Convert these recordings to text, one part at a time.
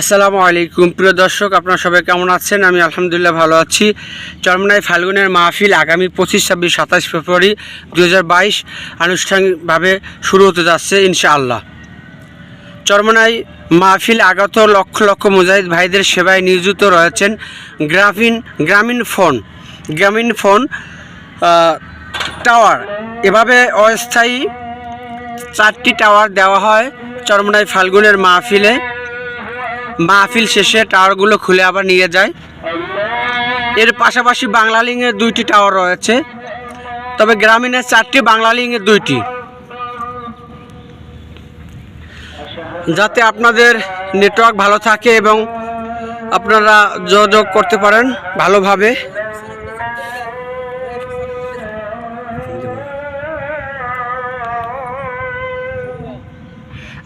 আসসালামু আলাইকুম। প্রিয় দর্শক, আপনারা সবাই কেমন আছেন? আমি আলহামদুলিল্লাহ ভালো আছি। চরমনাই ফাল্গুনের মাহফিল আগামী পঁচিশ, ছাব্বিশ, সাতাশ ফেব্রুয়ারি দু হাজার বাইশ আনুষ্ঠানিকভাবে শুরু হতে যাচ্ছে ইনশাআল্লাহ। চরমনাই মাহফিল আগত লক্ষ লক্ষ মুজাহিদ ভাইদের সেবায় নিয়োজিত রয়েছেন গ্রামীণ গ্রামীণ ফোন গ্রামীণ ফোন টাওয়ার। এভাবে অস্থায়ী চারটি টাওয়ার দেওয়া হয় চরমনাই ফাল্গুনের মাহফিলে। মাহফিল শেষে টাওয়ারগুলো খুলে আবার নিয়ে যায়। এর পাশাপাশি বাংলা লিঙ্গের দুইটি টাওয়ার রয়েছে। তবে গ্রামীণের চারটি, বাংলা লিঙ্গের দুইটি। যাতে আপনাদের নেটওয়ার্ক ভালো থাকে এবং আপনারা যোগাযোগ করতে পারেন ভালোভাবে।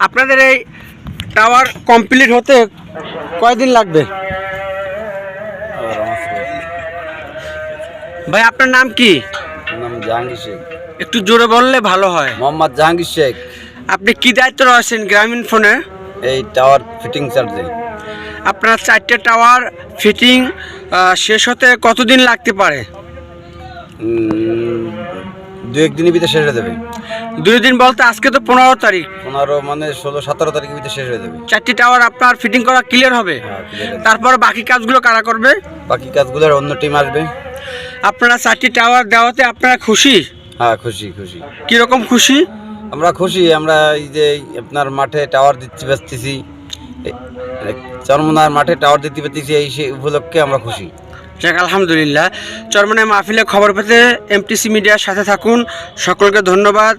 আপনাদের এই টাওয়ার কমপ্লিট হতে কয়দিন লাগবে? ভাই আপনার নাম কি? নাম জাহাঙ্গীর শেখ। একটু জোরে বললে ভালো হয়। মোহাম্মদ জাহাঙ্গীর শেখ। আপনি কি দায়িত্ব রয়েছেন গ্রামীণ ফোনে? এই টাওয়ার ফিটিং চার্জে আপনার চারটে টাওয়ার ফিটিং শেষ হতে কতদিন লাগতে পারে? দু একদিনের ভিতরে শেষ হয়ে যাবে। দুই দিন বলতে আজকে তো পনেরো তারিখ। পনেরো মানে ষোলো সতেরো তারিখের ভিতরে শেষ হয়ে যাবে। চারটি টাওয়ার আপনার ফিটিং করা ক্লিয়ার হবে। হ্যাঁ। তারপর বাকি কাজগুলো কারা করবে? বাকি কাজগুলোর অন্য টিম আসবে। আপনারা চারটি টাওয়ার দেওয়াতে আপনারা খুশি? হ্যাঁ খুশি খুশি। কীরকম খুশি? আমরা খুশি আমরা এই যে আপনার মাঠে টাওয়ার দিতে পারতেছি চরমনার মাঠে টাওয়ার দিতে পারতেছি এই সে উপলক্ষে আমরা খুশি। যাক আলহামদুলিল্লাহ। চরমনে মাহফিলে খবর পেতে এমটিসি মিডিয়ার সাথে থাকুন। সকলকে ধন্যবাদ।